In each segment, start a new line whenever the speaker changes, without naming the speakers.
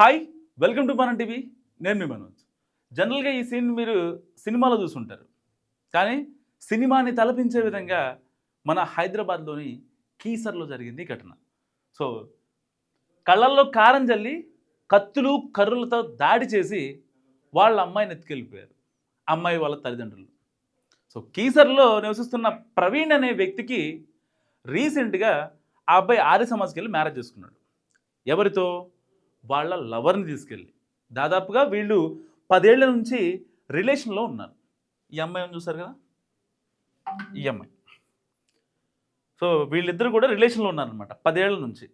Hi welcome to Manam TV. నేను మీ మనోజ్. జనరల్గా ఈ సీన్ మీరు సినిమాలో చూసుంటారు. కానీ సినిమాని తలపించే విధంగా మన హైదరాబాద్లోని కీసర్లో జరిగింది ఘటన. సో కళ్ళల్లో కారం జల్లి కత్తులు కర్రులతో దాడి చేసి వాళ్ళ అమ్మాయిని ఎత్తుకెళ్ళిపోయారు అమ్మాయి వాళ్ళ తల్లిదండ్రులు. సో కీసర్లో నివసిస్తున్న ప్రవీణ్ అనే వ్యక్తికి రీసెంట్గా ఆ అబ్బాయి ఆర్య సమాజ్కి వెళ్ళి మ్యారేజ్ చేసుకున్నాడు. ఎవరితో? వాళ్ళ లవర్ని తీసుకెళ్ళి. దాదాపుగా వీళ్ళు పదేళ్ళ నుంచి రిలేషన్లో ఉన్నారు. ఈ అమ్మాయి చూసారు కదా? ఈ అమ్మాయి. సో వీళ్ళిద్దరు కూడా రిలేషన్లో ఉన్నారనమాట పదేళ్ళ నుంచి.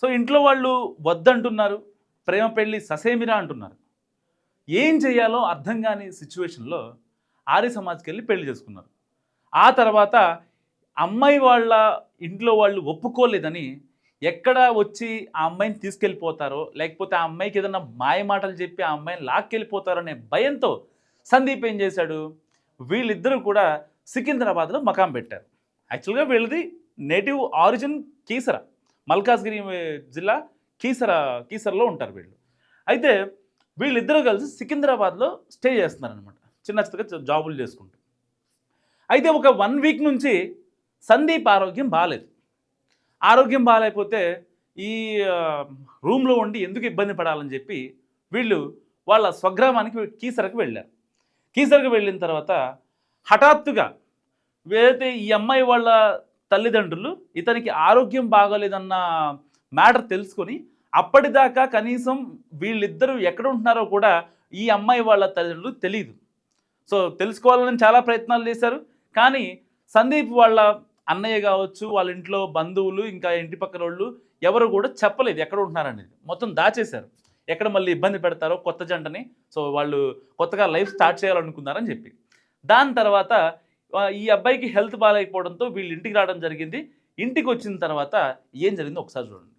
సో ఇంట్లో వాళ్ళు వద్దంటున్నారు ప్రేమ పెళ్ళి ససేమిరా అంటున్నారు. ఏం చేయాలో అర్థం కాని సిచ్యువేషన్లో ఆర్య సమాజ్కి వెళ్ళి పెళ్ళి చేసుకున్నారు. ఆ తర్వాత అమ్మాయి వాళ్ళ ఇంట్లో వాళ్ళు ఒప్పుకోలేదని ఎక్కడ వచ్చి ఆ అమ్మాయిని తీసుకెళ్ళిపోతారో లేకపోతే ఆ అమ్మాయికి ఏదైనా మాయ మాటలు చెప్పి ఆ అమ్మాయిని లాక్కెళ్ళిపోతారో అనే భయంతో సందీప్ ఏం చేశాడు? వీళ్ళిద్దరూ కూడా సికింద్రాబాద్లో మకాం పెట్టారు. యాక్చువల్గా వీళ్ళది నేటివ్ ఆరిజిన్ కీసర మల్కాజ్గిరి జిల్లా కీసర కీసరలో ఉంటారు వీళ్ళు. అయితే వీళ్ళిద్దరూ కలిసి సికింద్రాబాద్లో స్టే చేస్తున్నారనమాట చిన్న చిన్నగా జాబులు చేసుకుంటూ. అయితే ఒక వన్ వీక్ నుంచి సందీప్ ఆరోగ్యం బాగాలేదు ఆరోగ్యం బాగాలేకపోతే ఈ రూమ్లో ఉండి ఎందుకు ఇబ్బంది పడాలని చెప్పి వీళ్ళు వాళ్ళ స్వగ్రామానికి కీసరకు వెళ్ళారు. కీసరకు వెళ్ళిన తర్వాత హఠాత్తుగా ఏదైతే ఈ అమ్మాయి వాళ్ళ తల్లిదండ్రులు ఇతనికి ఆరోగ్యం బాగోలేదన్న మ్యాటర్ తెలుసుకొని అప్పటిదాకా కనీసం వీళ్ళిద్దరూ ఎక్కడ ఉంటున్నారో కూడా ఈ అమ్మాయి వాళ్ళ తల్లిదండ్రులు తెలియదు సో తెలుసుకోవాలని చాలా ప్రయత్నాలు చేశారు. కానీ సందీప్ వాళ్ళ అన్నయ్య కావచ్చు వాళ్ళ ఇంట్లో బంధువులు ఇంకా ఇంటి పక్కన వాళ్ళు ఎవరు కూడా చెప్పలేదు ఎక్కడ ఉంటున్నారనేది మొత్తం దాచేశారు ఎక్కడ మళ్ళీ ఇబ్బంది పెడతారో కొత్త జంటని సో వాళ్ళు కొత్తగా లైఫ్ స్టార్ట్ చేయాలనుకున్నారని చెప్పి దాని తర్వాత ఈ అబ్బాయికి హెల్త్ బాగాలేకపోవడంతో వీళ్ళు ఇంటికి రావడం జరిగింది ఇంటికి వచ్చిన తర్వాత ఏం జరిగిందో ఒకసారి చూడండి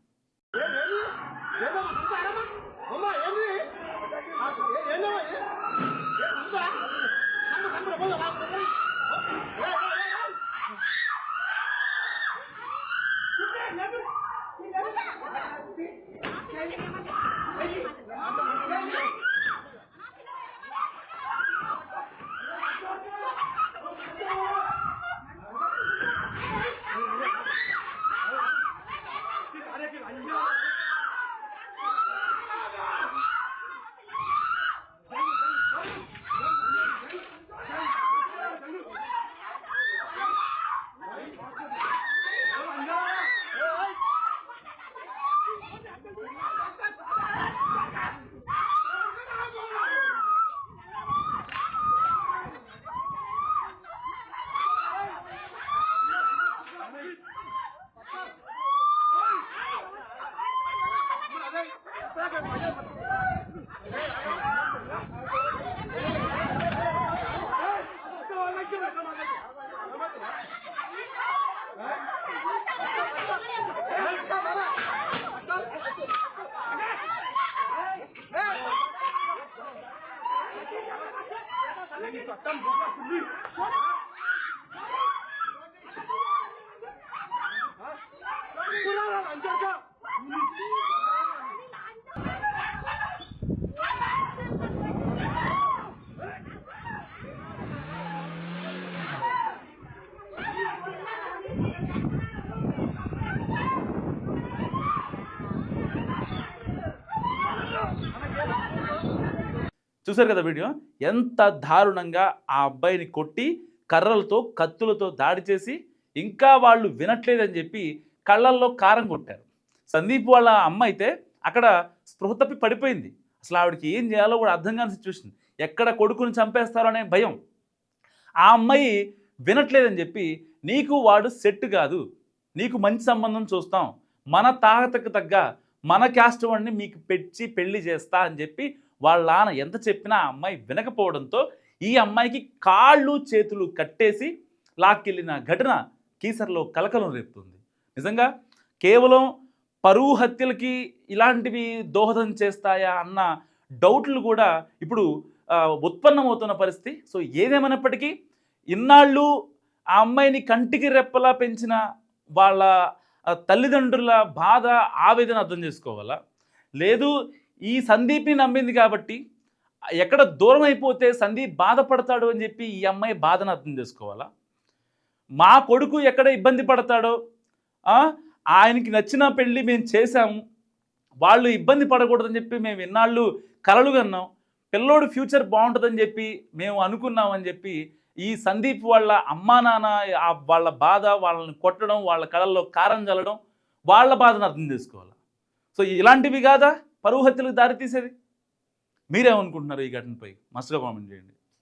Tam buka sendiri. Hah? చూశారు కదా వీడియో? ఎంత దారుణంగా ఆ అబ్బాయిని కొట్టి కర్రలతో కత్తులతో దాడి చేసి ఇంకా వాళ్ళు వినట్లేదని చెప్పి కళ్ళల్లో కారం కొట్టారు. సందీప్ వాళ్ళ అమ్మ అయితే అక్కడ స్పృహ తప్పి పడిపోయింది. అసలు ఆవిడకి ఏం చేయాలో కూడా అర్థం కాని సిచ్యువేషన్ ఎక్కడ కొడుకుని చంపేస్తారో అనే భయం. ఆ అమ్మాయి వినట్లేదని చెప్పి నీకు వాడు సెట్ కాదు. నీకు మంచి సంబంధం చూస్తాం. మన తాగతకు తగ్గ మన క్యాస్ట్ వాడిని మీకు పెట్టి పెళ్ళి చేస్తా అని చెప్పి వాళ్ళ నాన్న ఎంత చెప్పినా ఆ అమ్మాయి వినకపోవడంతో ఈ అమ్మాయికి కాళ్ళు చేతులు కట్టేసి లాక్కెళ్ళిన ఘటన కీసర్లో కలకలం రేపుతుంది. నిజంగా కేవలం పరువు హత్యలకి ఇలాంటివి దోహదం చేస్తాయా అన్న డౌట్లు కూడా ఇప్పుడు ఉత్పన్నమవుతున్న పరిస్థితి. సో ఏదేమైనప్పటికీ ఇన్నాళ్ళు ఆ అమ్మాయిని కంటికి రెప్పలా పెంచిన వాళ్ళ తల్లిదండ్రుల బాధ ఆవేదన అర్థం చేసుకోవాలా? లేదు ఈ సందీప్ని నమ్మింది కాబట్టి ఎక్కడ దూరం అయిపోతే సందీప్ బాధపడతాడు అని చెప్పి ఈ అమ్మాయి బాధను అర్థం చేసుకోవాలా? మా కొడుకు ఎక్కడ ఇబ్బంది పడతాడో? ఆయనకి నచ్చిన పెళ్ళి మేము చేశాము. వాళ్ళు ఇబ్బంది పడకూడదని చెప్పి మేము ఇన్నాళ్ళు కలలు కన్నాం పిల్లోడు ఫ్యూచర్ బాగుంటుందని చెప్పి మేము అనుకున్నామని చెప్పి ఈ సందీప్ వాళ్ళ అమ్మా నాన్న వాళ్ళ బాధ వాళ్ళని కొట్టడం వాళ్ళ కళల్లో కారం చల్లడం వాళ్ళ బాధను అర్థం చేసుకోవాలి? సో ఇలాంటివి కాదా? పరువు హత్యలకు దారితీసేది? మీరేమనుకుంటున్నారు ఈ ఘటనపై? మస్తుగా కామెంట్ చేయండి.